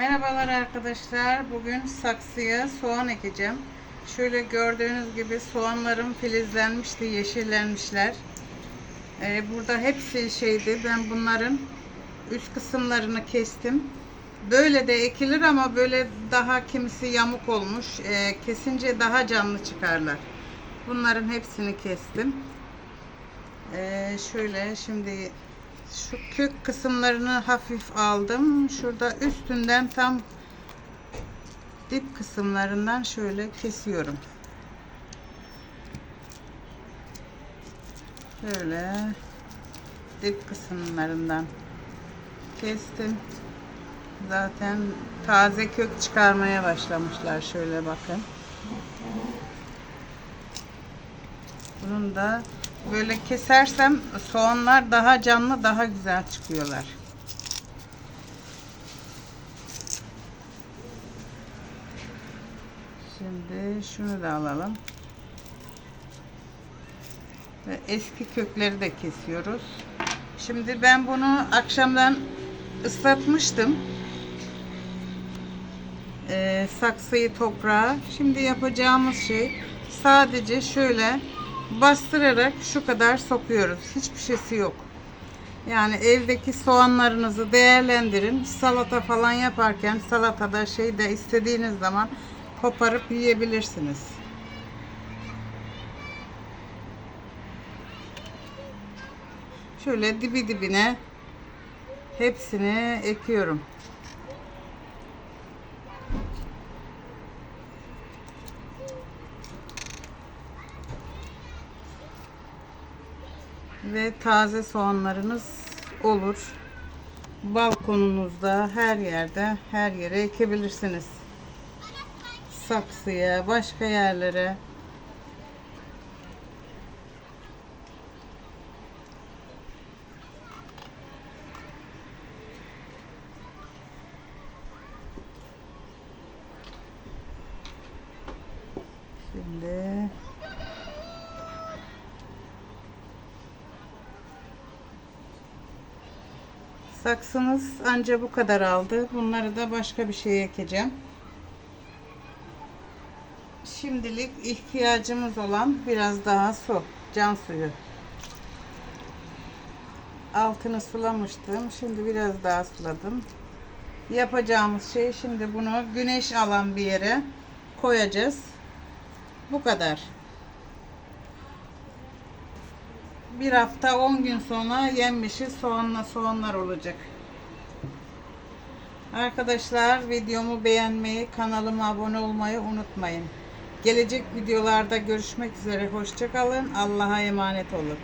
Merhabalar arkadaşlar. Bugün saksıya soğan ekeceğim. Şöyle gördüğünüz gibi soğanlarım filizlenmişti, yeşillenmişler. Ee, burada hepsi şeydi. Ben bunların üst kısımlarını kestim. Böyle de ekilir ama böyle daha kimisi yamuk olmuş. Ee, kesince daha canlı çıkarlar. Bunların hepsini kestim. Ee, şöyle şimdi şu kök kısımlarını hafif aldım. Şurada üstünden tam dip kısımlarından şöyle kesiyorum. Şöyle dip kısımlarından kestim. Zaten taze kök çıkarmaya başlamışlar. Şöyle bakın. Bunun da böyle kesersem soğanlar daha canlı, daha güzel çıkıyorlar. Şimdi şunu da alalım. Ve eski kökleri de kesiyoruz. Şimdi ben bunu akşamdan ıslatmıştım. Ee, saksıyı toprağa. Şimdi yapacağımız şey sadece şöyle bastırarak şu kadar sokuyoruz. Hiçbir şeysi yok. Yani evdeki soğanlarınızı değerlendirin. Salata falan yaparken salatada şey de istediğiniz zaman koparıp yiyebilirsiniz. Şöyle dibi dibine hepsini ekiyorum. Ve taze soğanlarınız olur. Balkonunuzda her yerde her yere ekebilirsiniz. Saksıya, başka yerlere. Şimdi Saksımız anca bu kadar aldı. Bunları da başka bir şeye ekeceğim. Şimdilik ihtiyacımız olan biraz daha su. Can suyu. Altını sulamıştım. Şimdi biraz daha suladım. Yapacağımız şey şimdi bunu güneş alan bir yere koyacağız. Bu kadar. Bir hafta 10 gün sonra yenmişi soğanla soğanlar olacak. Arkadaşlar videomu beğenmeyi, kanalıma abone olmayı unutmayın. Gelecek videolarda görüşmek üzere. Hoşçakalın. Allah'a emanet olun.